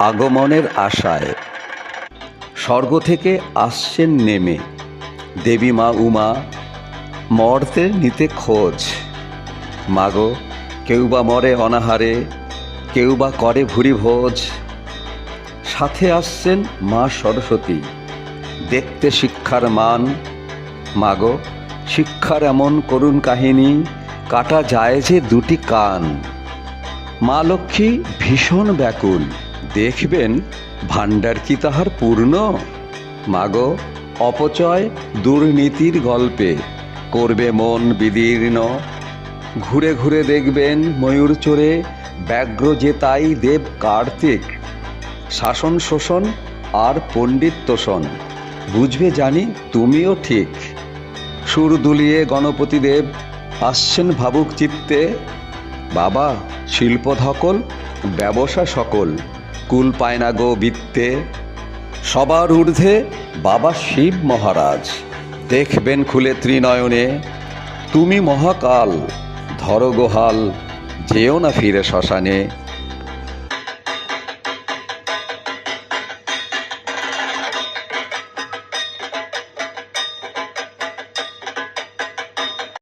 আগমনের আশায়। স্বর্গ থেকে আসছেন নেমে। দেবী মা উমা মর্তের নিতে খোঁজ। মাগো, কেউ বা মরে অনাহারে, কেউ বা করে ভুরি ভোজ। সাথে আসছেন মা সরস্বতী। দেখতে শিক্ষার মান। মাগো, শিক্ষার এমন করুণ কাহিনী, কাটা যায় যে দুটি কান। মা লক্ষ্মী ভীষণ ব্যাকুল। দেখবেন ভাণ্ডার কি তাহার পূর্ণ? মাগো, অপচয় দুর্নীতির গল্পে, করবে মন বিদীর্ণ। ঘুরে ঘুরে দেখবেন ময়ূর চড়ে ব্যগ্র যে তাই দেব কার্তিক। শাসন শোষণ আর পণ্ডিত তোষণ, বুঝবে জানি তুমিও ঠিক। সুর দুলিয়ে গণপতি দেব আসছেন ভাবুক চিত্তে, বাবা শিল্প ধকল ব্যবসা সকল। কুল পায় না গো বৃত্তে। সবার ঊর্ধ্বে বাবা শিব মহারাজ। দেখবেন খুলে ত্রিনয়নে, তুমি মহাকাল, ধরো গোহাল, যেও না ফিরে শ্মশানে।